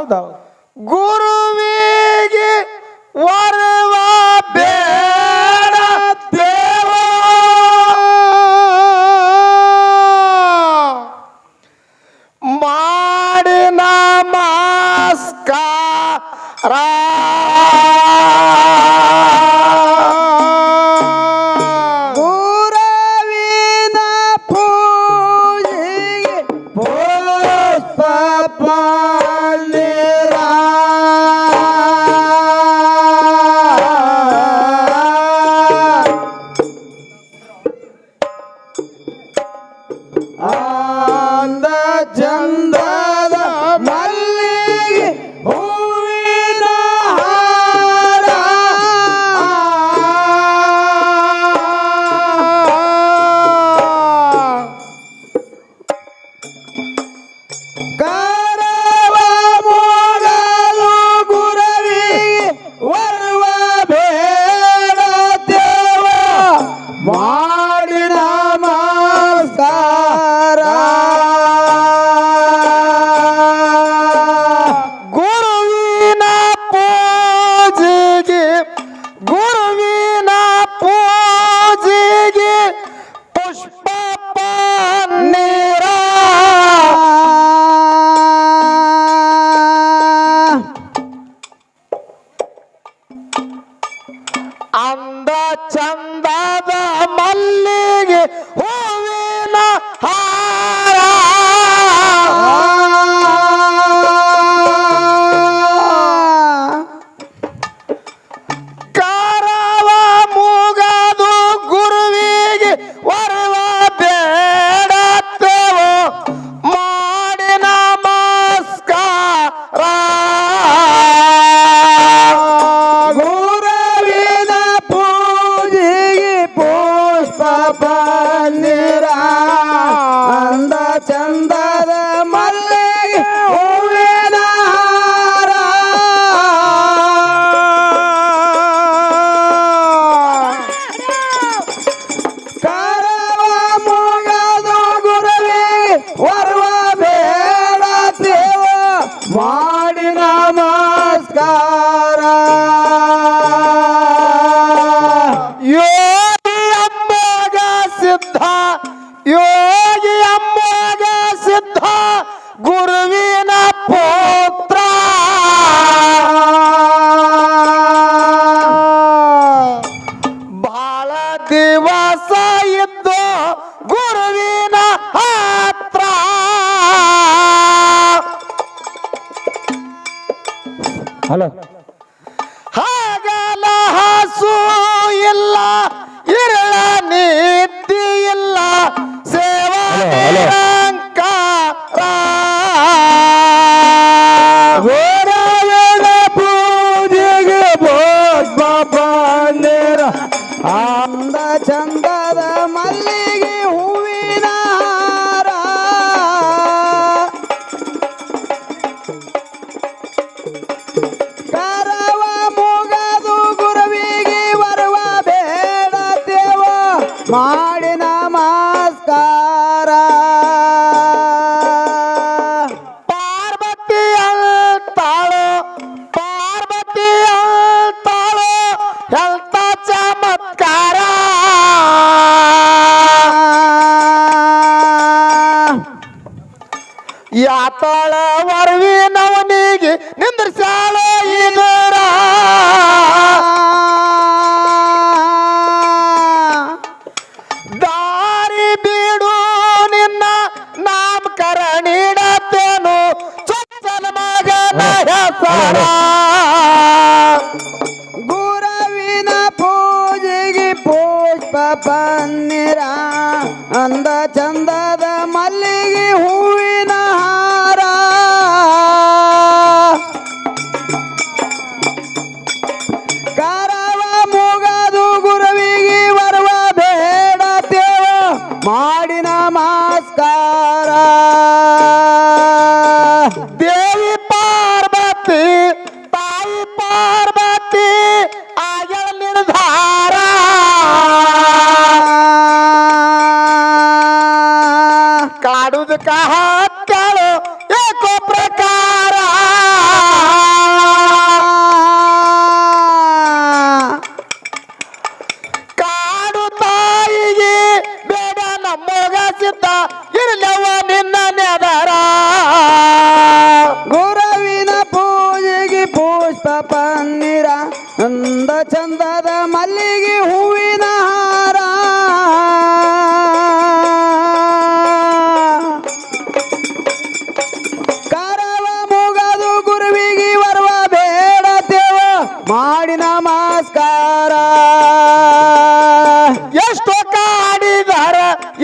ಹೌದೌದು ಗುರುವಿಗೆ ವರವ ಬೇಡ ದೇವ. ಮಾಡಿ ನಮಸ್ಕಾರ Amen. ಹಲೋ. ಹಾಗಲ ಹಾಸು ಇಲ್ಲ ಇರಳ ನೀತಿ ಇಲ್ಲ ಸೇವಾ ಹೋರಾಯಣ ಪೂಜೆಗೆ ಭೋಜ್ ಬಾಬಾ ಅಂದ ಚಂದದ ಮಲ್ಲಿ ಯಾತಳ ವರವಿ ನವನಿಗೆ ನಿಂದ್ರಸಾಳ ಇದರ ದಾರಿ ಬೀಡು ನಿನ್ನ ನಾಮಕರ ನೀಡತ್ತೇನು. ಚೊಚ್ಚಲ ಮಗನ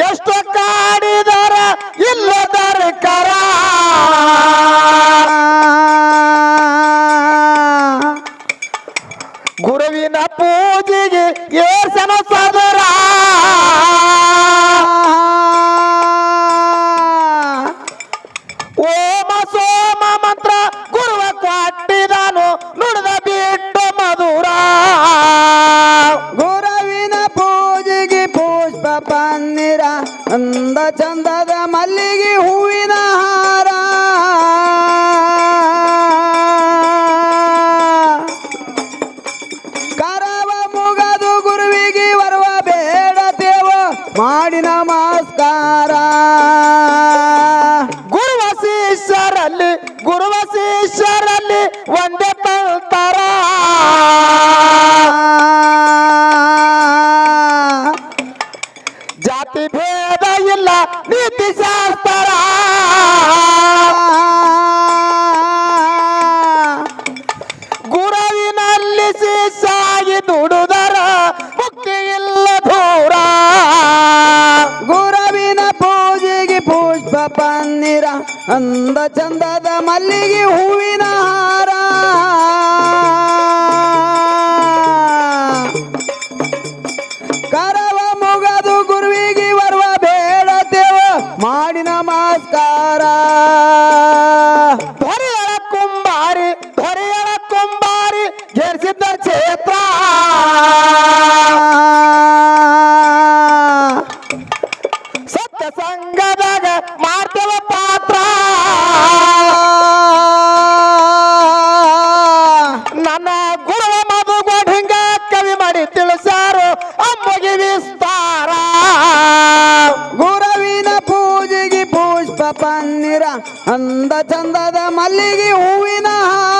ಎಷ್ಟೋ ಕಾಡಿ ಒಂದೇ ತಳ್ತಾರ ಜಾತಿ ಭೇದ ಇಲ್ಲ, ನೀತಿ ಶಾಸ್ತ್ರ. ಗುರವಿನಲ್ಲಿ ಸಾಗಿ ದುಡುದರ ಮುಕ್ತಿ ಇಲ್ಲ ದೂರ ಗುರವಿನ ಪೂಜೆಗೆ ಪುಷ್ಪ ಪನ್ನೀರ, ಅಂದ ಚಂದದ ಮಲ್ಲಿಗೆ ಹೂವಿನ ಹಾರ. ಪನ್ನೀರ ಅಂದ ಚಂದದ ಮಲ್ಲಿಗೆ ಹೂವಿನ ಹಾರ.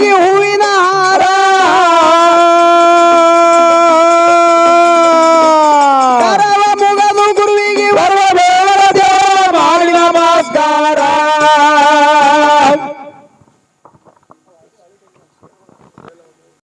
ಜಿಂದಗಿ